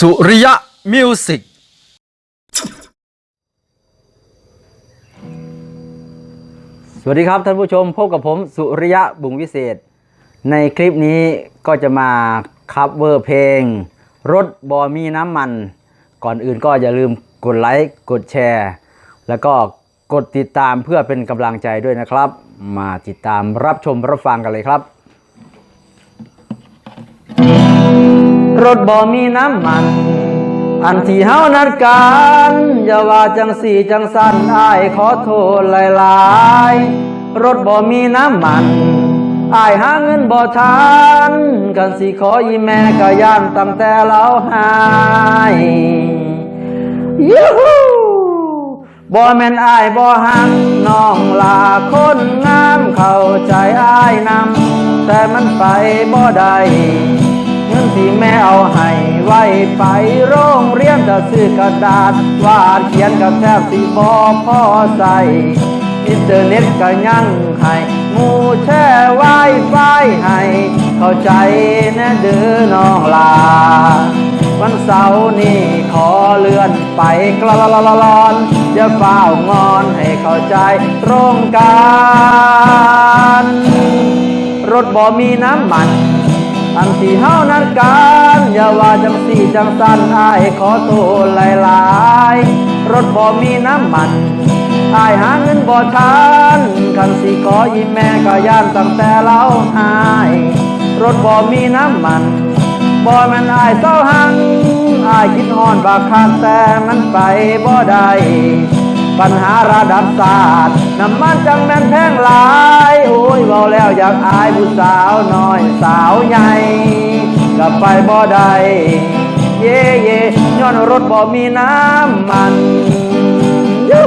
สุริยะมิวสิกสวัสดีครับท่านผู้ชมพบกับผมสุริยะบุงวิเศษ ในคลิปนี้ก็จะมาคัฟเวอร์เพลง รถบอมีน้ำมัน ก่อนอื่นก็อย่าลืมกดไลค์กดแชร์ แล้วก็กดติดตามเพื่อเป็นกำลังใจด้วยนะครับ มาติดตามรับชมรับฟังกันเลยครับ รถบ่มีน้ำมัน อันที่เฮานัดกัน อย่าว่าจังสี่จังสันอ้ายขอโทษหลายๆ รถบ่มีน้ำมันอ้ายหาเงินบ่ทัน กันสิขออีแม่ก็ย่านตั้งแต่เราหายยูฮูบ่แม่นอ้ายบ่หักน้องลาคนงามเข้าใจอ้ายนำแต่มันไปบ่ได้ เงินที่แม่เอาให้ไว้ไปโรงเรียนจะซื้อกระดาษวาดเขียนกับแทบสิบอพ่อใส่อินเทอร์เน็ตก็ยังให้หมูแช่ไวไฟให้ เข้าใจแนะเด้อน้องลา วันเสาร์นี้ขอเลื่อนไปกลอลลอนอย่าเฝ้างอนให้เข้าใจตรงกันรถบ่มีน้ำมัน ที่เฮานั้นกันอย่าว่าจังสี่จังสันอายขอโทษหลายรถบ่มีน้ำมันอายหาเงินบ่ทันคันสิขออีแม่ก็ย่านตั้งแต่เราหายรถบ่มีน้ำมันบ่แม่นอายเศร้าหังอายคิดฮอนบากคักแต่มันไปบ่ได้ปัญหาระดับศาสตร์น้ำมันจังแม่นแพงหลาย โอ้ยเบาแล้วอยากอายผู้สาวน้อยสาวใหญ่ ลับไปบ่ได้เย่เย่ย้อนรถบ่มีน้ำมันยู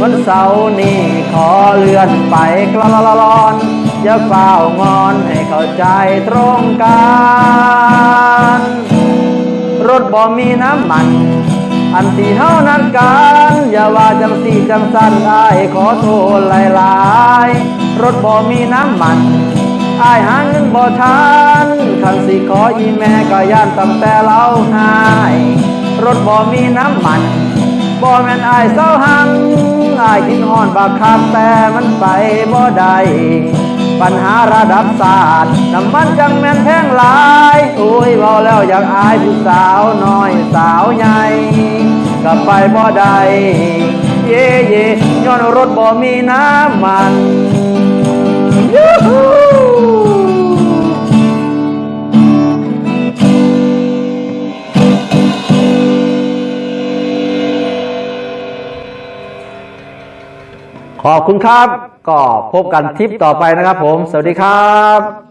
วันเสาร์นี้ขอเลื่อนไปกลอลลอน อย่าเฝ้างอนให้เข้าใจตรงกัน รถบ่มีน้ำมัน อันที่เฮานัดกัน อย่าว่าจังสี่จังสันอ้ายขอโทษหลายๆ รถบ่มีน้ำมันอ้ายหาเงินบ่ทันคันสิขออีแม่ก็ย่านตั้งแต่เราหาย รถบ่มีน้ำมันบ่แม่นอายเศร้าหังอายคิดฮอนบักคักแต่มันไปบ่ได้ ปัญหาระดับศาสตร์น้ำมันจังแม่นแพงหลายโอ้ยเบาแล้วอยากอายผู้สาวน้อยสาวใหญ่กลับไปบ่ได้เย่เย่ย้อนรถบ่มีน้ำมันยูฮูขอบคุณครับ ก็พบกันทริปต่อไปนะครับผม สวัสดีครับ